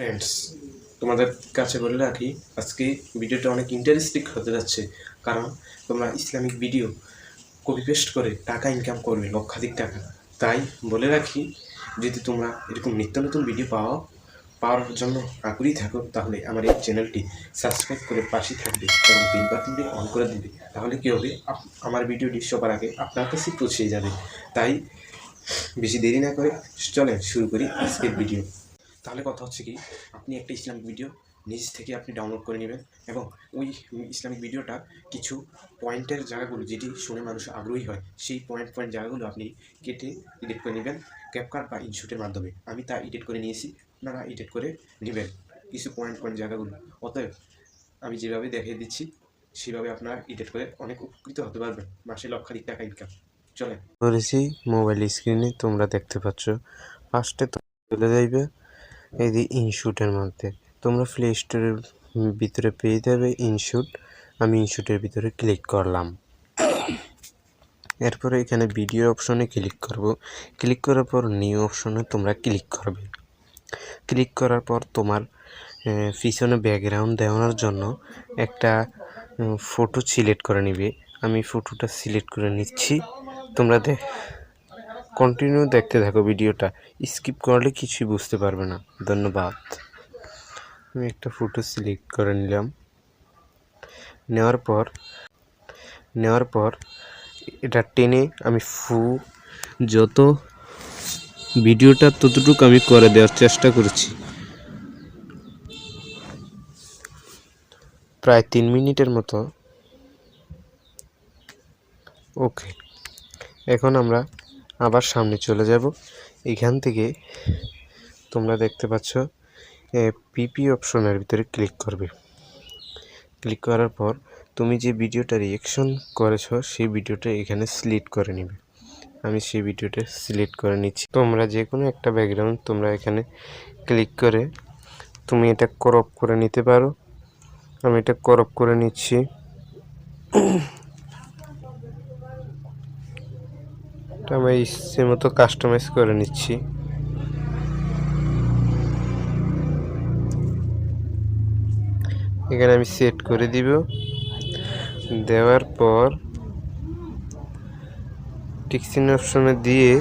Friends তোমাদের কাছে বলে রাখি, আজকে ভিডিওটা অনেক ইন্টারেস্টিং হতে যাচ্ছে। কারণ তোমরা ইসলামিক ভিডিও কপি পেস্ট করে টাকা ইনকাম করবে, লক্ষাধিক টাকা। তাই বলে রাখি, যদি তোমরা এরকম নিত্য নতুন ভিডিও পাও, পাওয়ার জন্য আগ্রহী থাকো, তাহলে আমার এই চ্যানেলটি সাবস্ক্রাইব করে পাশে থাকবে এবং বিল বাটনটি অন করে দিবে। তাহলে কী হবে আমার ভিডিওটি সবার আগে আপনার কাছে পৌঁছে যাবে। তাই বেশি দেরি না করে চলেন শুরু করি আজকের ভিডিও তাহলে কথা হচ্ছে কি, আপনি একটা ইসলামিক ভিডিও নিজ থেকে আপনি ডাউনলোড করে নেবেন এবং ওই ইসলামিক ভিডিওটা কিছু পয়েন্টের জায়গাগুলো যেটি শুনে মানুষ আগ্রহী হয়, সেই পয়েন্ট পয়েন্ট জায়গাগুলো আপনি কেটে এডিট করে নেবেন ক্যাপকার্ট বা ইনশুটের মাধ্যমে। আমি তা এডিট করে নিয়েছি, আপনারা এডিট করে নেবেন কিছু পয়েন্ট পয়েন্ট জায়গাগুলো। অতএব আমি যেভাবে দেখিয়ে দিচ্ছি, সেভাবে আপনারা এডিট করে অনেক উপকৃত হতে পারবেন। মাসে লক্ষাধিক টাকা ইনকাম চলেন। করেছি মোবাইল স্ক্রিনে তোমরা দেখতে পাচ্ছ ফার্স্টে তো চলে যাইবে। এই যে ইনশুটের মধ্যে। তোমরা প্লে স্টোরের ভিতরে পেয়ে যাবে ইনশুট আমি ইনশুটের ভিতরে ক্লিক করলাম। এরপরে এখানে ভিডিও অপশনে ক্লিক করব। ক্লিক করার পর নিউ অপশনে তোমরা ক্লিক করবে। ক্লিক করার পর তোমার পিছনে ব্যাকগ্রাউন্ড দেওয়ানোর জন্য একটা ফটো সিলেক্ট করে নিবে। আমি ফটোটা সিলেক্ট করে নিচ্ছি। তোমরা দেখ কন্টিনিউ দেখতে থাকো ভিডিওটা। স্কিপ করলে কিছুই বুঝতে পারবে না। ধন্যবাদ। আমি একটা ফটো সিলেক্ট করে নিলাম। নেওয়ার পর নেওয়ার পর এটা টেনে আমি ফু, যত ভিডিওটা ততটুকু আমি করে দেওয়ার চেষ্টা করছি। প্রায় তিন মিনিটের মতো। ওকে এখন আমরা আবার সামনে চলে যাব। এখান থেকে তোমরা দেখতে পাচ্ছ পিপি অপশনের ভিতরে ক্লিক করবে। ক্লিক করার পর তুমি যে ভিডিওটা রিয়েকশন করেছ, সেই ভিডিওটা এখানে সিলেক্ট করে নিবে। আমি সেই ভিডিওটা সিলেক্ট করে নিচ্ছি। তোমরা যে কোনো একটা ব্যাকগ্রাউন্ড তোমরা এখানে ক্লিক করে তুমি এটা ক্রপ করে নিতে পারো। আমি এটা ক্রপ করে নিচ্ছি। এটা আমি ইচ্ছে মতো কাস্টমাইজ করে নিচ্ছি। এখানে আমি সেট করে দিব। দেওয়ার পর টিক্সিন অপশনে দিয়ে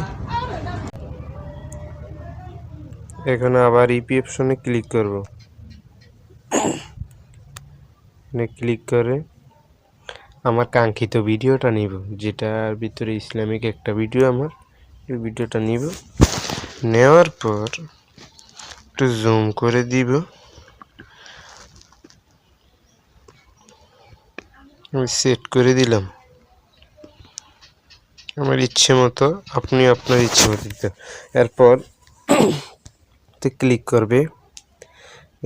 এখানে আবার ইপি অপশনে ক্লিক করব। এখানে ক্লিক করে আমার কাঙ্ক্ষিত ভিডিওটা নিব, যেটার ভিতরে ইসলামিক একটা ভিডিও আমার, এই ভিডিওটা নিব। নেওয়ার পর একটু জুম করে দিব। আমি সেট করে দিলাম। আমার ইচ্ছে মতো আপনি আপনার ইচ্ছে মতো দিতে এরপর ক্লিক করবে।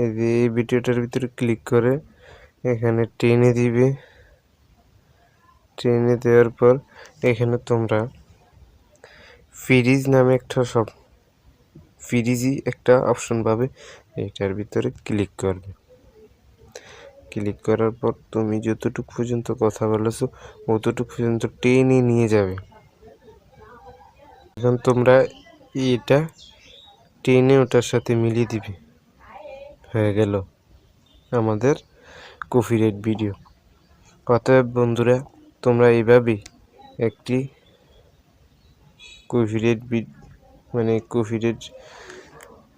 এই ভিডিওটার ভিতরে ক্লিক করে এখানে টেনে দিবে। ট্রেনে দেওয়ার পর এখানে তোমরা ফ্রিজ নামে একটা সব ফ্রিজই একটা অপশন পাবে। এটার ভিতরে ক্লিক করবে। ক্লিক করার পর তুমি যতটুকু পর্যন্ত কথা বলেছ, অতটুকু পর্যন্ত টেনে নিয়ে যাবে। এখন তোমরা এটা টেনে ওটার সাথে মিলিয়ে দিবে। হয়ে গেল আমাদের কপিরাইট ভিডিও অতএব বন্ধুরা তোমরা এইভাবেই একটি কপিরাইট মানে কপিরাইট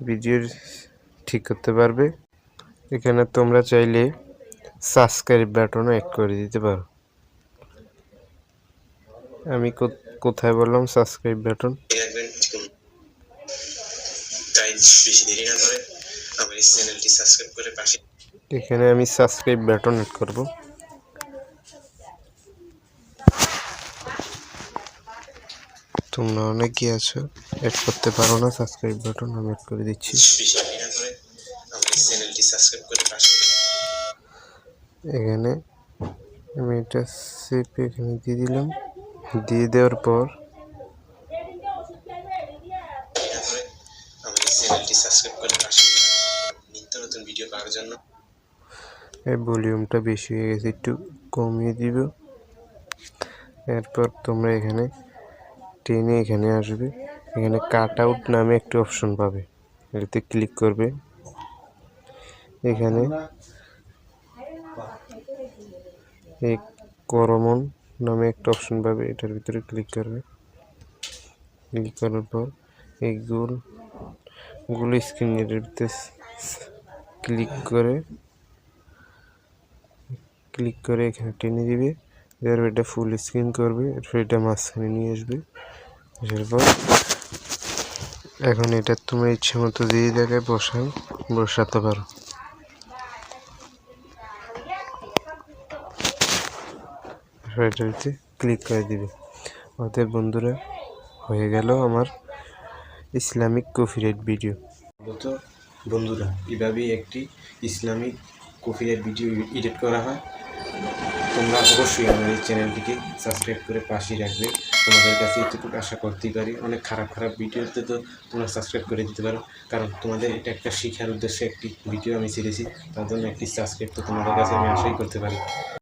ভিডিও ঠিক করতে পারবে। এখানে তোমরা চাইলে সাবস্ক্রাইব বাটনও অ্যাড করে দিতে পারো। আমি কোথায় বললাম সাবস্ক্রাইব বাটন এখানে আমি সাবস্ক্রাইব বাটন অ্যাড করব। তোমরা অনেকেই আছো। অ্যাড করতে পারো না সাবস্ক্রাইব বাটন আমি অ্যাড করে দিচ্ছি। এখানে আমি এটা সেভ এখানে দিয়ে দিলাম। দিয়ে দেওয়ার পর এই ভলিউমটা বেশি হয়ে গেছে একটু কমিয়ে দিব। এরপর তোমরা এখানে টেনে এখানে আসবে। এখানে কাট আউট নামে একটি অপশন পাবে। এটাতে ক্লিক করবে। এখানে এই করমন নামে একটা অপশন পাবে। এটার ভিতরে ক্লিক করবে। ক্লিক করার পর এই গোল গোল স্ক্রিনের ভিতরে ক্লিক করে ক্লিক করে এখানে টেনে দিবে। এবার এটা ফুল স্ক্রিন করবে, এরপর এটা মাঝখানে নিয়ে আসবে এরপর এখন এটা তোমার ইচ্ছে মতো যে জায়গায় বসাও, বসাতে পারো। এটাতে ক্লিক করে দিবে। অতএব বন্ধুরা, হয়ে গেল আমার ইসলামিক কপিরাইট ভিডিও মূলত বন্ধুরা, এভাবেই একটি ইসলামিক কপিরাইট ভিডিও এডিট করা হয়। তোমরা অবশ্যই আমার এই চ্যানেলটিকে সাবস্ক্রাইব করে পাশেই রাখবে। তোমাদের কাছে এতটুকু আশা করতেই পারি, অনেক খারাপ খারাপ ভিডিওতে তো তোমরা সাবস্ক্রাইব করে দিতে পারো। কারণ তোমাদের এটা একটা শিক্ষার উদ্দেশ্যে একটি ভিডিও আমি ছেড়েছি, তার জন্য একটি সাবস্ক্রাইব তো তোমাদের কাছে আমি আশাই করতে পারি।